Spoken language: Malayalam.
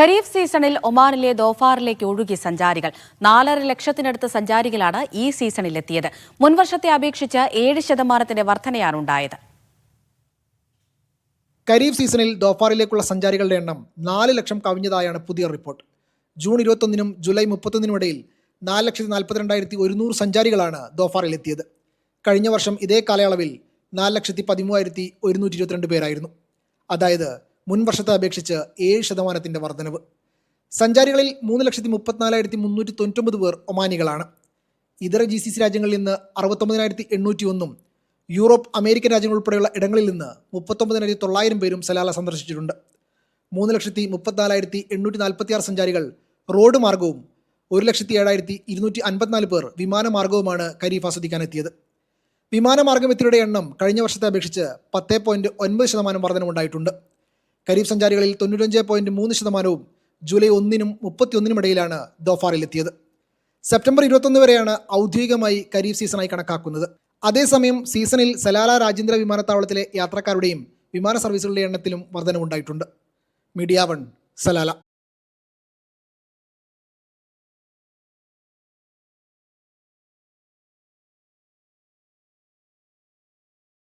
ഖരീഫ് സീസണിൽ ഒമാനിലെ ദോഫാറിലേക്ക് ഒഴുകി സഞ്ചാരികൾ. നാലര ലക്ഷത്തിനടുത്ത് സഞ്ചാരികളാണ് ഈ സീസണിൽ എത്തിയത് മുൻവർഷത്തെ അപേക്ഷിച്ച് ഏഴ് ശതമാനത്തിന്റെ വർധനയാണ് ഉണ്ടായത്. ഖരീഫ് സീസണിൽ ദോഫാറിലേക്കുള്ള സഞ്ചാരികളുടെ എണ്ണം നാല് ലക്ഷം കവിഞ്ഞതായാണ് പുതിയ റിപ്പോർട്ട്. ജൂൺ ഇരുപത്തൊന്നിനും ജൂലൈ മുപ്പത്തൊന്നിനും ഇടയിൽ നാല് ലക്ഷത്തി നാൽപ്പത്തിരണ്ടായിരത്തി ഒരുന്നൂറ് സഞ്ചാരികളാണ് ദോഫാറിൽ എത്തിയത് കഴിഞ്ഞ വർഷം ഇതേ കാലയളവിൽ നാല് ലക്ഷത്തി പതിമൂവായിരത്തി ഒരുന്നൂറ്റി ഇരുപത്തിരണ്ട് പേരായിരുന്നു. അതായത് മുൻ വർഷത്തെ അപേക്ഷിച്ച് ഏഴ് ശതമാനത്തിന്റെ വർധനവ്. സഞ്ചാരികളിൽ മൂന്ന് ലക്ഷത്തി മുപ്പത്തിനാലായിരത്തി മുന്നൂറ്റി തൊണ്ണൂറ്റൊമ്പത് പേർ ഒമാനികളാണ്. ഇതര ജി സി സി രാജ്യങ്ങളിൽ നിന്ന് അറുപത്തൊമ്പതിനായിരത്തി എണ്ണൂറ്റി ഒന്നും യൂറോപ്പ് അമേരിക്കൻ രാജ്യങ്ങൾ ഉൾപ്പെടെയുള്ള ഇടങ്ങളിൽ നിന്ന് മുപ്പത്തൊമ്പതിനായിരത്തി തൊള്ളായിരം പേരും സലാല സന്ദർശിച്ചിട്ടുണ്ട്. മൂന്ന് ലക്ഷത്തി മുപ്പത്തിനാലായിരത്തി എണ്ണൂറ്റി നാൽപ്പത്തിയാറ് സഞ്ചാരികൾ റോഡ് മാർഗവും ഒരു ലക്ഷത്തി ഏഴായിരത്തി ഇരുന്നൂറ്റി അൻപത്തിനാല് പേർ വിമാനമാർഗവുമാണ് ഖരീഫ് ആസ്വദിക്കാനെത്തിയത്. വിമാനമാർഗം എത്തിയവരുടെ എണ്ണം കഴിഞ്ഞ വർഷത്തെ അപേക്ഷിച്ച് പത്ത് പോയിന്റ് ഒൻപത് ശതമാനം വർധനമുണ്ടായിട്ടുണ്ട് ഖരീഫ് സഞ്ചാരികളിൽ തൊണ്ണൂറ്റഞ്ച് പോയിന്റ് മൂന്ന് ശതമാനവും ജൂലൈ ഒന്നിനും മുപ്പത്തിയൊന്നിനും ഇടയിലാണ് ദോഫാറിലെത്തിയത് സെപ്റ്റംബർ ഇരുപത്തൊന്ന് വരെയാണ് ഔദ്യോഗികമായി ഖരീഫ് സീസണായി കണക്കാക്കുന്നത്. അതേസമയം സീസണിൽ സലാല രാജ്യാന്തര വിമാനത്താവളത്തിലെ യാത്രക്കാരുടെയും വിമാന സർവീസുകളുടെ എണ്ണത്തിലും വർധനവുണ്ടായിട്ടുണ്ട്. Media one Salalah.